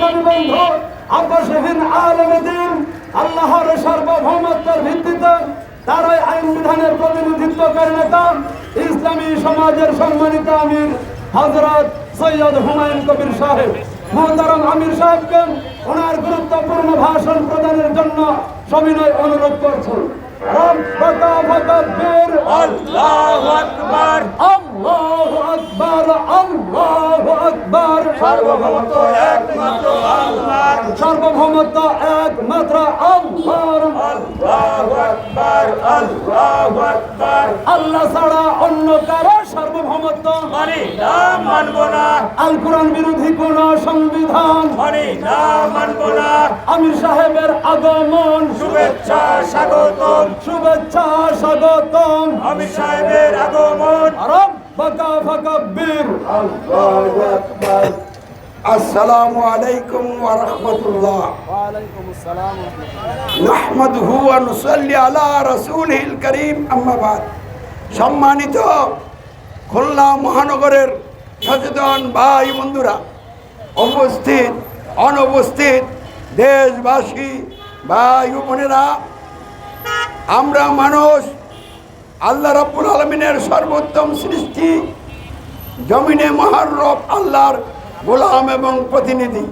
কবি বন্ধু আব্বাসহীন আলমদিন আল্লাহর সার্বভৌমত্বের ভিত্তিতে তারাই আইন বিধানের প্রতিনিধিত্ব করে নেতা ইসলামী সমাজের সম্মানিত আমির হজরত সৈয়দ হুমায়ুন কবির সাহেব। মোহতারাম আমির সাহেবকে ওনার গুরুত্বপূর্ণ ভাষণ প্রদানের জন্য সবিনয় অনুরোধ করছেন রব্বাকা ফাকাব্বির আল্লাহু আকবার। আল্লাহু আকবার আল্লাহু আকবার। সার্বভৌমত্ব একমাত্র আল্লাহর। সার্বভৌমত্ব একমাত্র আল্লাহর। আল্লাহু আকবার আল্লাহু আকবার। আল্লাহ ছাড়া অন্য কারও সার্বভৌমত্ব মানি না মানব না। আল কোরআন বিরোধী কোন সংবিধান মানি না মানব না। আমির সাহেবের আগমন। শুভেচ্ছা স্বাগতম। শুভেচ্ছা স্বাগতম। আমি সাহেবের আগমন। রব্বাকা আসসালামু আলাইকুম ওয়া রাহমাতুল্লাহ। ওয়ালাইকুম আসসালাম। নাহমাদুহু ওয়া নুসাল্লি আলা রাসূলিল করিম আম্মা বাদ। সম্মানিত খুলনা মহানগরের সচেতন ভাই বন্ধুরা উপস্থিত অনুপস্থিত দেশবাসী ভাই বোনেরা আমরা মানুষ আল্লাহ রাব্বুল আলমিনের সর্বোত্তম সৃষ্টি, জমিনে মহার রব, আল্লাহর গোলাম এবং প্রতিনিধি।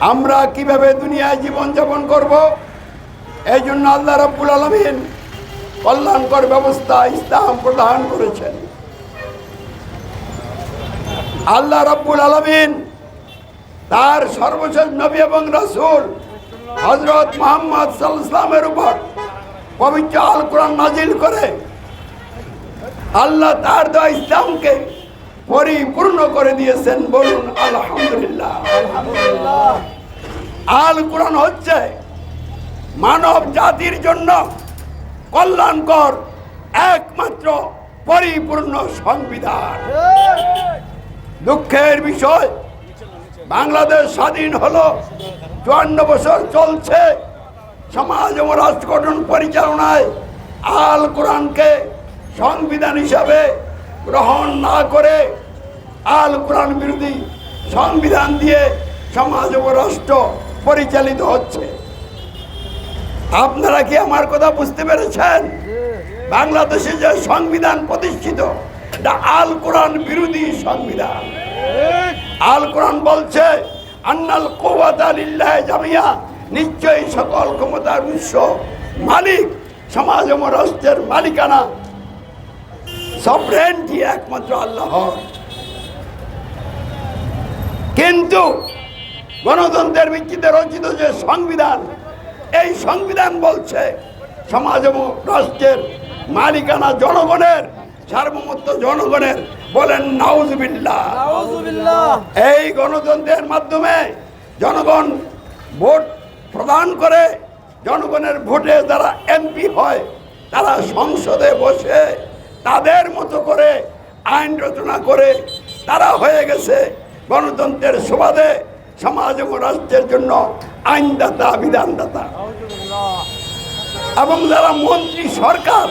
আমরা কীভাবে দুনিয়ায় জীবনযাপন করব? এই জন্য আল্লাহ রব্বুল আলমিন কল্যাণকর ব্যবস্থা ইসলাম প্রদান করেছেন। আল্লাহ রব্বুল আলমিন তার সর্বশেষ নবী এবং রাসূল হজরত মোহাম্মদ সাল্লামের উপর পবিত্র আল কোরআন নাজিল করে, আল্লাহ তার দেওয়া ইসলামকে পরিপূর্ণ করে দিয়েছেন। বলুন, আলহামদুলিল্লাহ। আল কোরআন হচ্ছে মানব জাতির জন্য কল্যাণকর একমাত্র পরিপূর্ণ সংবিধান। দুঃখের বিষয়, বাংলাদেশ স্বাধীন হলো, চুয়ান্ন বছর চলছে। সমাজ ও রাষ্ট্র গঠন পরিচালনায় আল কোরআনকে সংবিধান হিসাবে গ্রহণ না করে আল কোরআন বিরোধী সংবিধান দিয়ে সমাজ ও রাষ্ট্র পরিচালিত হচ্ছে। আপনারা কি আমার কথা বুঝতে পেরেছেন? বাংলাদেশে যে সংবিধান প্রতিষ্ঠিত এটা আল কোরআন বিরোধী সংবিধান। আল কোরআন বলছে আন্নাল কোয়াতা লিল্লাহ জামিয়া নিশ্চয়ই সকল ক্ষমতার উৎস মালিক সমাজ ও রাষ্ট্রের মালিকানা। সফরেন্টি একমাত্র আল্লাহ। কিন্তু গণতন্ত্রের ভিত্তিতে রচিত যে সংবিধান এই সংবিধান বলছে সমাজ এবং রাষ্ট্রের মালিকানা জনগণের সার্বভৌমত্ব জনগণের বলেন নাউজবিল্লাহ। এই গণতন্ত্রের মাধ্যমে জনগণ ভোট প্রদান করে জনগণের ভোটে যারা এমপি হয় তারা সংসদে বসে তাদের মতো করে আইন রচনা করে তারা হয়ে গেছে গণতন্ত্রের সুবাদে সমাজ এবং রাষ্ট্রের জন্য আইনদাতা বিধানদাতা। এবং যারা মন্ত্রী সরকার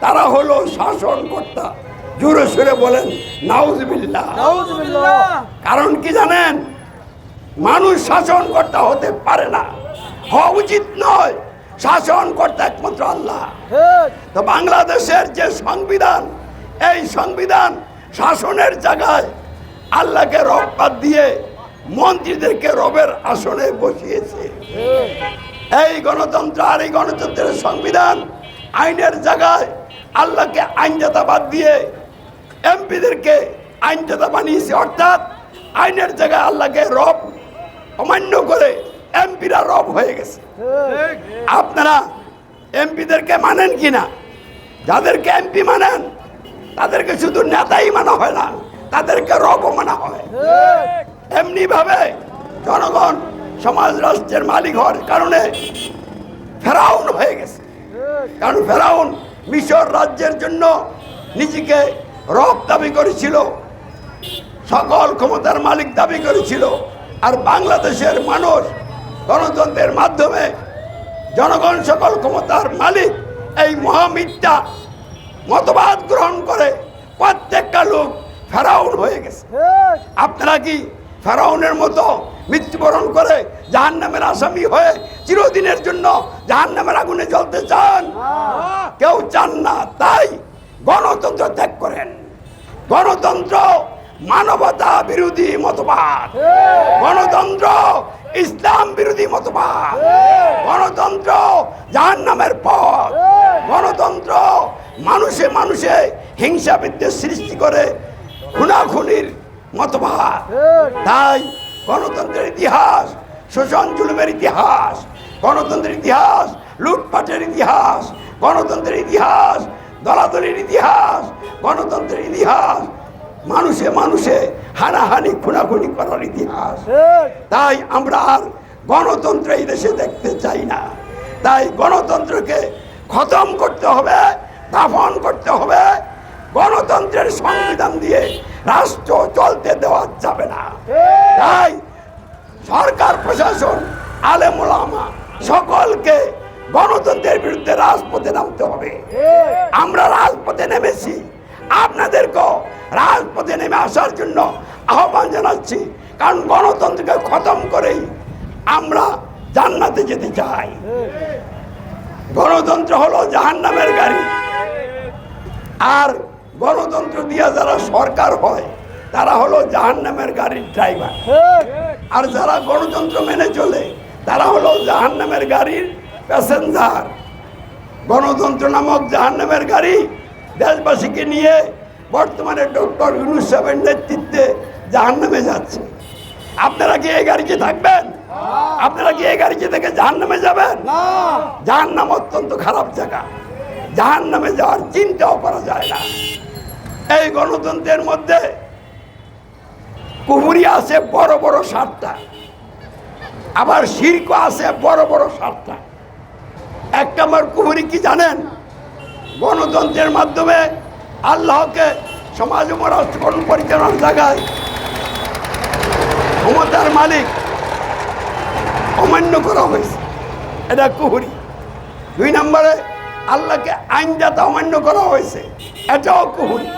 তারা হলো শাসনকর্তা। জোরে সুরে বলেন নাউজবিল্লাহ। কারণ কি জানেন? মানুষ শাসন শাসনকর্তা হতে পারে না। হওয়া উচিত নয়। শাসনকর্তা একমাত্র আল্লাহ। তো বাংলাদেশের যে সংবিধান এই সংবিধান শাসনের জায়গায় আল্লাহকে রবাদ দিয়ে মন্ত্রীদেরকে রবের আসনে বসিয়েছে। এই গণতন্ত্র আর এই গণতন্ত্রের সংবিধান আইনের জায়গায় আল্লাহকে আইনদাতা বাদ দিয়ে এমপিদেরকে আইনদাতা বানিয়েছে। অর্থাৎ আইনের জায়গায় আল্লাহকে রব অমান্য করে এমপিরা রব হয়ে গেছে। আপনারা এমপিদেরকে মানেন কি না যাদেরকে এমপি মানেন, তাদেরকে শুধু নেতাই মানা হয় না, তাদেরকে রবও মানা হয়। এমনি ভাবে জনগণ সমাজ রাষ্ট্রের মালিক হওয়ার কারণে ফেরাউন হয়ে গেছে। কারণ ফেরাউন মিশর রাজ্যের জন্য নিজেকে রব দাবি করেছিল, সকল ক্ষমতার মালিক দাবি করেছিল। আর বাংলাদেশের মানুষ গণতন্ত্রের মাধ্যমে জনগণ সকল ক্ষমতার মালিক, এই মহামিথ্যা মতবাদ গ্রহণ করে প্রত্যেকটা লোক ফেরাউন হয়ে গেছে। আপনারা কি ফেরাউনের মতো মৃত্যুবরণ করে জাহান নামের আসামি হয়ে চিরদিনের জন্য জাহান নামের আগুনে জ্বলতে চান? কেউ চান না, তাই গণতন্ত্র ত্যাগ করেন। গণতন্ত্র মানবতা বিরোধী মতবাদ। গণতন্ত্র, ইসলাম বিরোধী মতবাদ। গণতন্ত্র জাহান নামের পথ। গণতন্ত্র মানুষে মানুষে হিংসা বিদ্বেষ সৃষ্টি করে খুনাখুনির মতবাদ। তাই গণতন্ত্রের ইতিহাস, শোষণ জুলুমের ইতিহাস, গণতন্ত্রের ইতিহাস, লুটপাটের ইতিহাস, গণতন্ত্রের ইতিহাস, দলাদলির ইতিহাস, গণতন্ত্রের ইতিহাস মানুষে মানুষে হানাহানি খুনাখুনি করার ইতিহাস। তাই আমরা আর গণতন্ত্র এই দেশে দেখতে চাই না। তাই গণতন্ত্রকে খতম করতে হবে দাফন করতে হবে। গণতন্ত্রের সংবিধান দিয়ে রাষ্ট্র চলতে দেওয়া যাবে না। তাই সরকার প্রশাসন আলেমুলামা সকলকে গণতন্ত্রের বিরুদ্ধে রাজপথে নামতে হবে। আমরা রাজপথে নেমেছি। আপনাদেরকেও রাজপথে নেমে আসার জন্য আহ্বান জানাচ্ছি, কারণ গণতন্ত্রকে খতম করেই আমরা জান্নাতে যেতে চাই। গণতন্ত্র হলো জাহান্নামের গাড়ি। আর গণতন্ত্র দিয়া যারা সরকার হয়, তারা হলো জাহান্নামের গাড়ির ড্রাইভার। আর যারা গণতন্ত্র মেনে চলে, তারা হলো জাহান্নামের গাড়ির প্যাসেঞ্জার। গণতন্ত্র নামক জাহান্নামের গাড়ি দেশবাসীকে নিয়ে বর্তমানে ডক্টর ইউনুস সাহেবের নেতৃত্বে জাহান্নামে যাচ্ছে। আপনারা কি এই গাড়িতে থাকবেন? আপনারা কি এই গাড়িতে থেকে জাহান্নামে যাবেন? জাহান্নাম অত্যন্ত খারাপ জায়গা। জাহান্নামে যাওয়ার চিন্তাও করা যায় না। এই গণতন্ত্রের মধ্যে কুহুরি আছে বড় বড় সাতটা। আবার শির্ক আছে বড় বড় সাতটা। একটা আমার কুহুরি কি জানেন? গণতন্ত্রের মাধ্যমে আল্লাহকে সমাজ ও রাষ্ট্রকরণ পরিচালনার জায়গায় ক্ষমতার মালিক অমান্য করা হয়েছে। এটা কুহুরি। দুই নম্বরে আল্লাহকে আইনদাতা অমান্য করা হয়েছে। এটাও কুহুরি।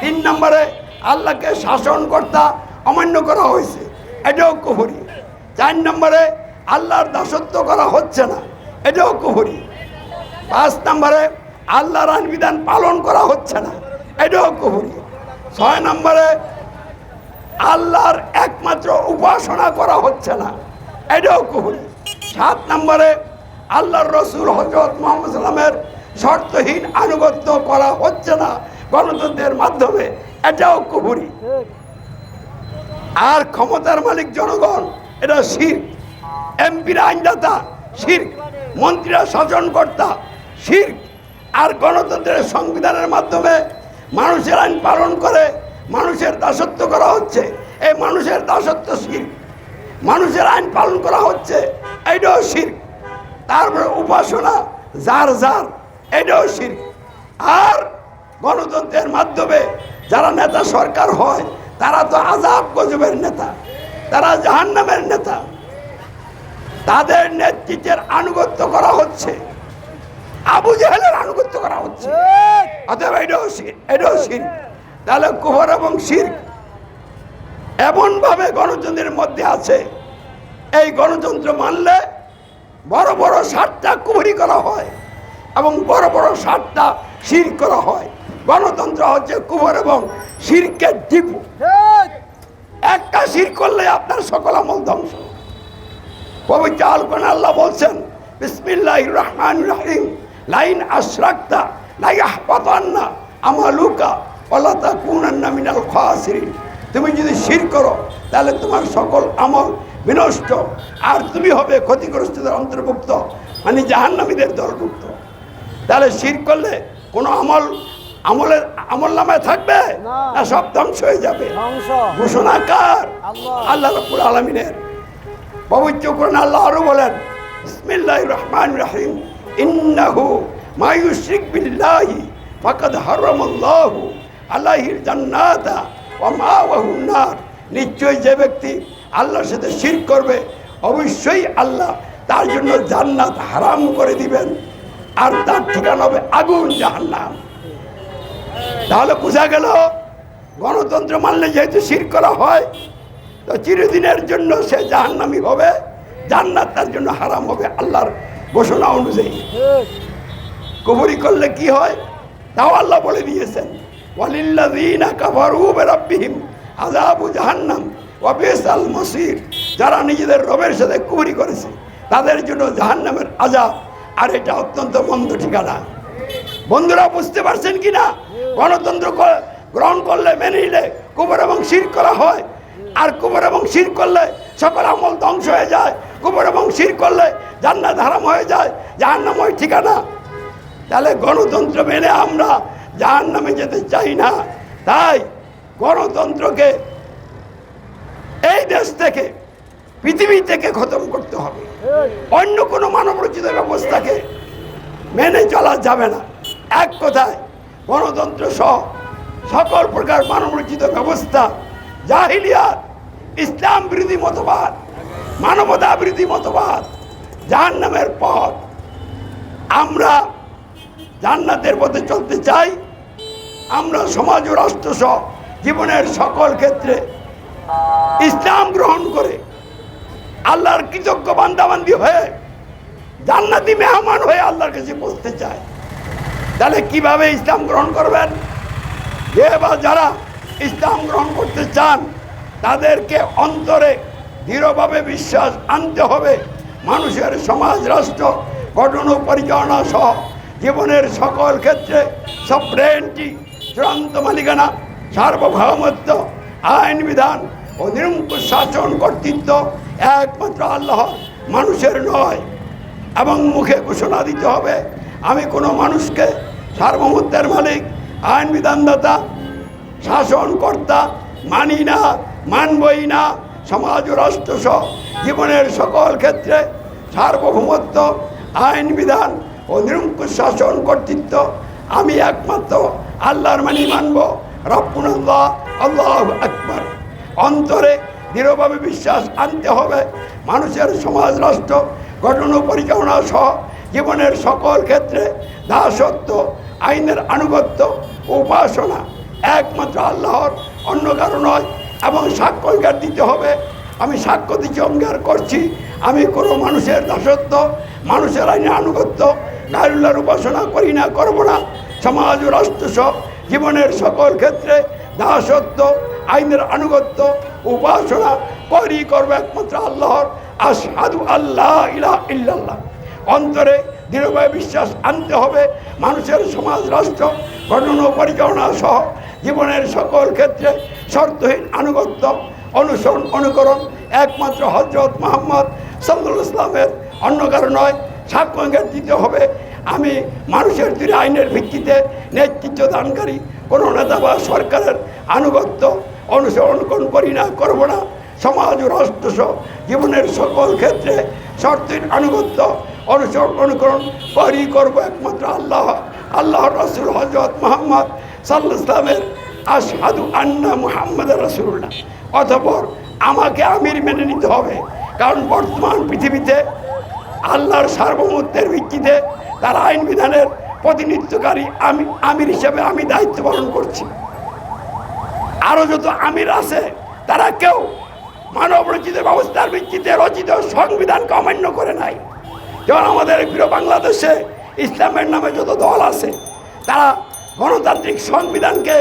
তিন নম্বরে আল্লাহকে শাসনকর্তা অমান্য করা হয়েছে। এটাও কুহুরি। চার নম্বরে আল্লাহর দাসত্ব করা হচ্ছে না। এটাও কুহুরি। পাঁচ নম্বরে আল্লাহর আইন বিধান পালন করা হচ্ছে না। এটাও কুহুরি ছয় নম্বরে, আল্লাহর একমাত্র উপাসনা করা হচ্ছে না, এটাও কুহুরি সাত নম্বরে, আল্লাহর রসুল হজরত মোহাম্মদ সাল্লামের শর্তহীন আনুগত্য করা হচ্ছে না গণতন্ত্রের মাধ্যমে, এটাও কুহুরি আর ক্ষমতার মালিক জনগণ, এটা শির। এমপিরা আইনদাতা, শির। মন্ত্রীরা শাসনকর্তা, শির। আর গণতন্ত্রের সংবিধানের মাধ্যমে মানুষের আইন পালন করে মানুষের দাসত্ব করা হচ্ছে। এই মানুষের দাসত্ব শির। মানুষের আইন পালন করা হচ্ছে, এইটাও শির। তারপরে উপাসনা, যার যার এটাও শির। আর গণতন্ত্রের মাধ্যমে যারা নেতা সরকার হয়, তারা তো আজাব গজবের নেতা, তারা জাহান্নামের নেতা। তাদের নেতৃত্বের আনুগত্য করা হচ্ছে, আবু জাহেলের আনুগত্য করা হচ্ছে। শির। তাহলে কুহর এবং শির এমন ভাবে গণতন্ত্রের মধ্যে আছে। এই গণতন্ত্র মানলে বড় বড় সাতটা কুহরি করা হয় এবং বড় বড় সাতটা শির করা হয়। গণতন্ত্র হচ্ছে কুহর এবং শিরকের ডিপু। একটা শির করলে আপনার সকল আমল ধ্বংস। পবিত্র আল আল্লাহ বলছেন, বিসমিল্লাহির রহমান রহিম, লাইন আশরাকতা আমালুকা মিনাল খাসিরিন। তুমি যদি শির করো তাহলে তোমার সকল আমল বিনষ্ট। আর তুমি হবে ক্ষতিগ্রস্তদের অন্তর্ভুক্ত মানে জাহান্নামীদের দলভুক্ত। তাহলে শির করলে কোনো আমল আমলের আমল নামায় থাকবে? না। সব ধ্বংস হয়ে যাবে। ঘোষণাকার আল্লাহ রব্বুল আলমিনের। পবিত্র কোরআন আল্লাহ আরও বলেন বিসমিল্লাহির রহমানির রহিম। ইন্নাহু মা ইউশরিক বিল্লাহি, ফাকাদ হারামাল্লাহু আলাইহিল জান্নাতা মাওয়াহুন নার। নিশ্চয়ই যে ব্যক্তি আল্লাহর সাথে শির করবে, অবশ্যই আল্লাহ তার জন্য জান্নাত হারাম করে দিবেন। আর তার ঠিকানা হবে আগুন জাহান্নাম। তাহলে বোঝা গেল, গণতন্ত্র মানলে যেহেতু শির করা হয়, তো চিরদিনের জন্য সে জাহান্নামি হবে, জান্নাত তার জন্য হারাম হবে আল্লাহর ঘোষণা অনুযায়ী। কুফরি করলে কি হয়? তাও আল্লাহ বলে দিয়েছেন জাহান্নাম মসির। যারা নিজেদের রবের সাথে কুফরি করেছে, তাদের জন্য জাহান্নামের আযাব, আর এটা অত্যন্ত মন্দ ঠিকানা। বন্ধুরা, বুঝতে পারছেন কি না? গণতন্ত্র গ্রহণ করলে মেনে নিলে কুবর এবং শির করা হয়, আর কুবর এবং শির করলে সকল আমল ধ্বংস হয়ে যায়। কুবর এবং শির করলে জান্নাত হারাম হয়ে যায় জাহান্নাম ওই ঠিকানা। তাহলে গণতন্ত্র মেনে আমরা জাহান নামে যেতে চাই না। তাই গণতন্ত্রকে এই দেশ থেকে, পৃথিবী থেকে খতম করতে হবে। অন্য কোনো মানবরচিত ব্যবস্থাকে মেনে চলা যাবে না। এক কথায়, গণতন্ত্র সহ সকল প্রকার মানবরচিত ব্যবস্থা, জাহিলিয়াত, ইসলাম বিরোধী মতবাদ, মানবতা বিরোধী মতবাদ জাহান নামের পথ, আমরা জান্নাতের পথে চলতে চাই। আমরা সমাজ ও রাষ্ট্রসহ জীবনের সকল ক্ষেত্রে ইসলাম গ্রহণ করে আল্লাহর কৃতজ্ঞ বান্দাবান্দি হয়ে জান্নাতি মেহমান হয়ে আল্লাহর কাছে বসতে চায় তাহলে কীভাবে ইসলাম গ্রহণ করবেন? যে বা যারা ইসলাম গ্রহণ করতে চান, তাদেরকে অন্তরে দৃঢ়ভাবে বিশ্বাস আনতে হবে। মানুষের সমাজ, রাষ্ট্র গঠন ও পরিচালনা সহ জীবনের সকল ক্ষেত্রে সফরেন্টি চূড়ান্ত মালিকানা, সার্বভৌমত্ব, আইন, বিধান ও নিরঙ্কুশ শাসন কর্তৃত্ব একমাত্র আল্লাহ, মানুষের নয়। এবং মুখে ঘোষণা দিতে হবে, আমি কোনো মানুষকে সার্বভৌমত্বের মালিক, আইন, বিধানদাতা, শাসনকর্তা মানি না, মানবই না, সমাজ ও রাষ্ট্রসহ জীবনের সকল ক্ষেত্রে সার্বভৌমত্ব, আইন, বিধান ও নিরঙ্কুশ শাসন কর্তৃত্ব, আমি একমাত্র আল্লাহর মানি মানব। রব্বুল্লাহ আল্লাহ আকবর। অন্তরে দৃঢ়ভাবে বিশ্বাস আনতে হবে। মানুষের সমাজ রাষ্ট্র, গঠন পরিচালনা সহ জীবনের সকল ক্ষেত্রে দাসত্ব, আইনের আনুগত্য উপাসনা একমাত্র আল্লাহর, অন্য কারও নয় এবং সাক্ষ্য অঙ্গার দিতে হবে। আমি সাক্ষ্য দিচ্ছি অঙ্গার করছি। আমি কোনো মানুষের দাসত্ব, মানুষের আইনে আনুগত্য গায়ুল্লার উপাসনা করি না, করব না। সমাজ ও রাষ্ট্র সহ জীবনের সকল ক্ষেত্রে দাসত্ব, আইনের আনুগত্য, উপাসনা করি, করব একমাত্র আল্লাহর। আসাদু আল্লাহ ইলা ইল্লাল্লাহ। অন্তরে দৃঢ়ভাবে বিশ্বাস আনতে হবে। মানুষের সমাজ, রাষ্ট্র, গঠন ও পরিচালনা সহ জীবনের সকল ক্ষেত্রে শর্তহীন আনুগত্য, অনুসরণ, অনুকরণ একমাত্র হজরত মোহাম্মদ সাল্লাহ ইসলামের অন্য কারও নয়। সাক্ষ্যঙ্গের দিতে হবে। আমি মানুষের তৈরি আইনের ভিত্তিতে নেতৃত্ব দানকারী, কোনো নেতা বা সরকারের আনুগত্য অনুসরণ করি না, করব না। সমাজ ও রাষ্ট্রসহ জীবনের সকল ক্ষেত্রে শর্তের আনুগত্য অনুসরণ অনুকরণ করি, করব একমাত্র আল্লাহ। আল্লাহ রসুল হজরত মোহাম্মদ সাল্লাহ ইসলামের আসাদু আন্না মুহাম্মদ রসুল্লাহ অতপর আমাকে আমির মেনে নিতে হবে, কারণ বর্তমান পৃথিবীতে আল্লাহর সার্বভৌমত্বের ভিত্তিতে তার আইন বিধানের প্রতিনিধিত্বকারী আমি আমির হিসেবে আমি দায়িত্ব পালন করছি। আরও যত আমির আছে, তারা কেউ মানব রচিত ব্যবস্থার ভিত্তিতে রচিত সংবিধানকে অমান্য করে নাই। যেমন আমাদের প্রিয় বাংলাদেশে ইসলামের নামে যত দল আছে, তারা গণতান্ত্রিক সংবিধানকে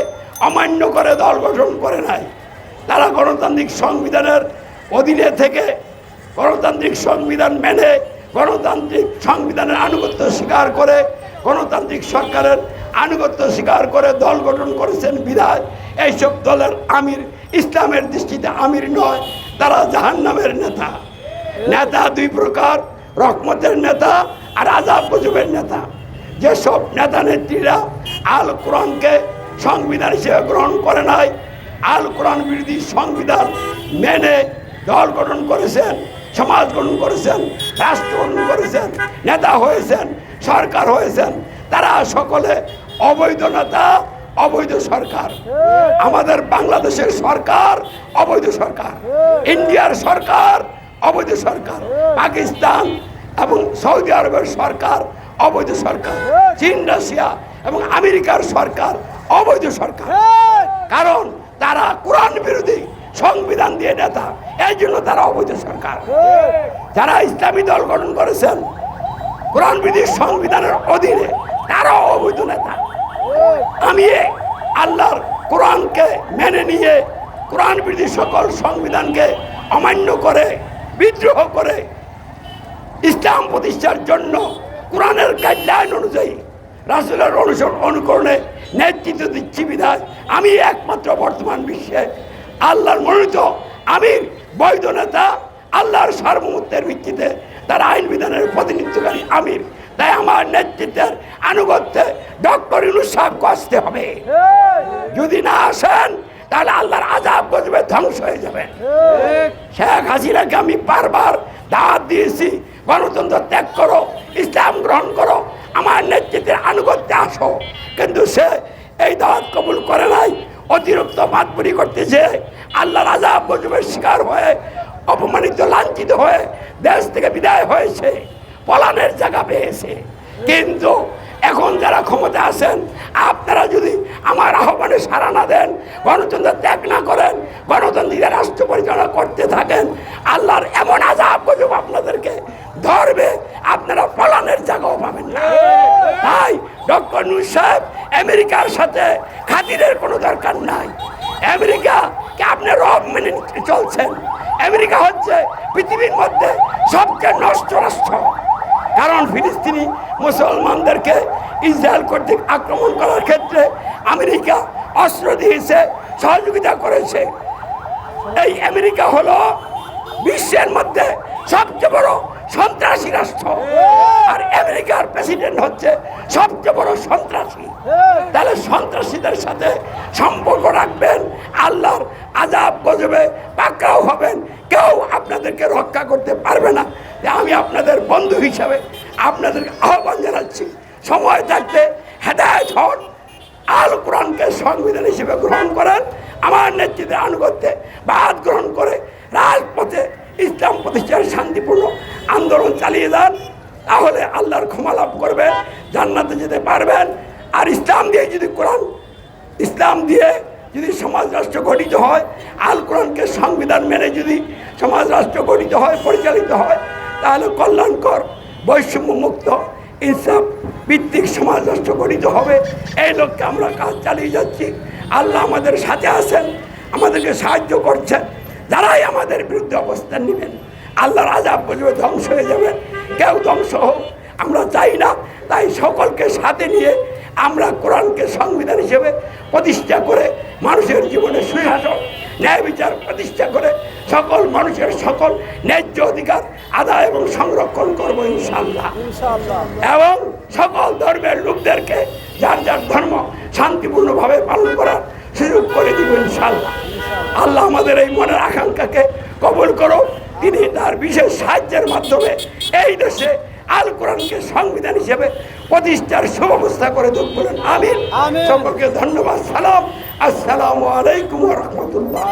অমান্য করে দল গঠন করে নাই। তারা গণতান্ত্রিক সংবিধানের অধীনে থেকে গণতান্ত্রিক সংবিধান মেনে গণতান্ত্রিক সংবিধানের আনুগত্য স্বীকার করে, গণতান্ত্রিক সরকারের আনুগত্য স্বীকার করে দল গঠন করেছেন বিধায় এইসব দলের আমির, ইসলামের দৃষ্টিতে আমির নয়, তারা জাহান্নামের নেতা। নেতা দুই প্রকার, রহমতের নেতা আর আজাব গজবের নেতা। যেসব নেতা নেত্রীরা আল কোরআনকে সংবিধান হিসেবে গ্রহণ করে নাই, আল কোরআন বিরোধী সংবিধান মেনে দল গঠন করেছেন সমাজ গঠন করেছেন, রাষ্ট্র গঠন করেছেন, নেতা হয়েছেন, সরকার হয়েছেন, তারা সকলে অবৈধ নেতা, অবৈধ সরকার। আমাদের বাংলাদেশের সরকার অবৈধ সরকার। ইন্ডিয়ার সরকার অবৈধ সরকার। পাকিস্তান এবং সৌদি আরবের সরকার অবৈধ সরকার। চীন, রাশিয়া এবং আমেরিকার সরকার অবৈধ সরকার। কারণ তারা কোরআন বিরোধী। সংবিধান দিয়ে নেতা। এই জন্য তারা অবৈধ সরকার। যারা ইসলামী দল গঠন করেছেন, কোরআন বিধির সংবিধানের অধীনে, তারাও অবৈধ নেতা। আমি আল্লাহর কোরআনকে মেনে নিয়ে, কোরআন বিধি সকল সংবিধানকে অমান্য করে, বিদ্রোহ করে, ইসলাম প্রতিষ্ঠার জন্য কোরআনের গাইডলাইন অনুযায়ী, রাসুলের অনুসরণ অনুকরণে নেতৃত্ব দিচ্ছি বিধায়, আমি একমাত্র বর্তমান বিশ্বে আল্লাহর মনোনীত আমির বৈধ নেতা, আল্লাহর সার্বভৌমত্বের ভিত্তিতে তার আইন বিধানের প্রতিনিধিত্বকারী আমির। তাই আমার নেতৃত্বের আনুগত্যে ডক্টর ইউনুস সাহেবকে আসতে হবে। যদি না আসেন, তাহলে আল্লাহর আজাব গজবে ধ্বংস হয়ে যাবে। শেখ হাসিনাকে আমি বারবার দাওয়াত দিয়েছি, গণতন্ত্র ত্যাগ করো, ইসলাম গ্রহণ করো, আমার নেতৃত্বের আনুগত্যে আসো। কিন্তু সে এই দাওয়াত কবুল করে নাই অতিরিক্ত মাতবুরি করতেছে। আল্লাহর আজাব গজবের শিকার হয়ে অপমানিত লাঞ্ছিত হয়ে দেশ থেকে বিদায় হয়েছে পলানের জায়গা পেয়েছে। কিন্তু এখন যারা ক্ষমতা আছেন আপনারা যদি আমার আহ্বানে সাড়া না দেন গণতন্ত্র ত্যাগ না করেন গণতন্ত্রীরা রাষ্ট্র পরিচালনা করতে থাকেন আল্লাহর এমন আজাব গজব আপনাদেরকে ধরবে আপনারা পলানের জায়গাও পাবেন না। তাই ডক্টর নুর সাহেব আমেরিকার সাথে খাতিরের কোনো দরকার নাই। আমেরিকাকে আপনি রব মেনে চলছেন? আমেরিকা হচ্ছে পৃথিবীর মধ্যে সবচেয়ে নষ্ট রাষ্ট্র। কারণ ফিলিস্তিনি মুসলমানদেরকে ইসরায়েল কর্তৃক আক্রমণ করার ক্ষেত্রে আমেরিকা অস্ত্র দিয়েছে, সহযোগিতা করেছে। এই আমেরিকা হলো বিশ্বের মধ্যে সবচেয়ে বড় সন্ত্রাসী রাষ্ট্র। আর আমেরিকার প্রেসিডেন্ট হচ্ছে সবচেয়ে বড় সন্ত্রাসী। তাহলে সন্ত্রাসীদের সাথে সম্পর্ক রাখবেন আল্লাহর আজাব গজবে পাকড়াও হবেন। কেউ আপনাদেরকে রক্ষা করতে পারবে না। যে আমি আপনাদের বন্ধু হিসাবে আপনাদেরকে আহ্বান জানাচ্ছি সময় থাকতে হেদায়ত হন আল কোরআনকে সংবিধান হিসেবে গ্রহণ করেন। আমার নেতৃত্বে আনুগত্যে বাদ গ্রহণ করে রাজপথে ইসলাম প্রতিষ্ঠার শান্তিপূর্ণ আন্দোলন চালিয়ে যান, তাহলে আল্লাহর ক্ষমা লাভ করবেন, জান্নাতে যেতে পারবেন। আর ইসলাম দিয়ে যদি কোরআন, ইসলাম দিয়ে যদি সমাজ রাষ্ট্র গঠিত হয়, আল কোরআনকে সংবিধান মেনে যদি সমাজ রাষ্ট্র গঠিত হয়, পরিচালিত হয়, তাহলে কল্যাণকর বৈষম্য মুক্ত ইনসাফ ভিত্তিক সমাজ রাষ্ট্র গঠিত হবে। এই লক্ষ্যে আমরা কাজ চালিয়ে যাচ্ছি। আল্লাহ আমাদের সাথে আছেন, আমাদেরকে সাহায্য করছেন। যারাই আমাদের বিরুদ্ধে অবস্থান নেবেন আল্লাহর আজাব বলবে ধ্বংস হয়ে যাবেন কেউ ধ্বংস হোক আমরা চাই না। তাই সকলকে সাথে নিয়ে আমরা কোরআনকে সংবিধান হিসেবে প্রতিষ্ঠা করে মানুষের জীবনে সুশাসন ন্যায় বিচার প্রতিষ্ঠা করে সকল মানুষের সকল ন্যায্য অধিকার আদায় এবং সংরক্ষণ করব ইনশাল্লাহ এবং সকল ধর্মের লোকদেরকে যার যার ধর্ম শান্তিপূর্ণভাবে পালন করার সুযোগ করে দিব ইনশাল্লাহ আল্লাহ আমাদের এই মনের আকাঙ্ক্ষাকে কবুল করো। তিনি তার বিশেষ সাহায্যের মাধ্যমে এই দেশে আল কোরআনকে সংবিধান হিসেবে প্রতিষ্ঠার সুব্যবস্থা করে দূর বলেন আমিন। আমিন। সকলকে ধন্যবাদ সালাম। আসসালামু আলাইকুম রহমতুল্লাহ।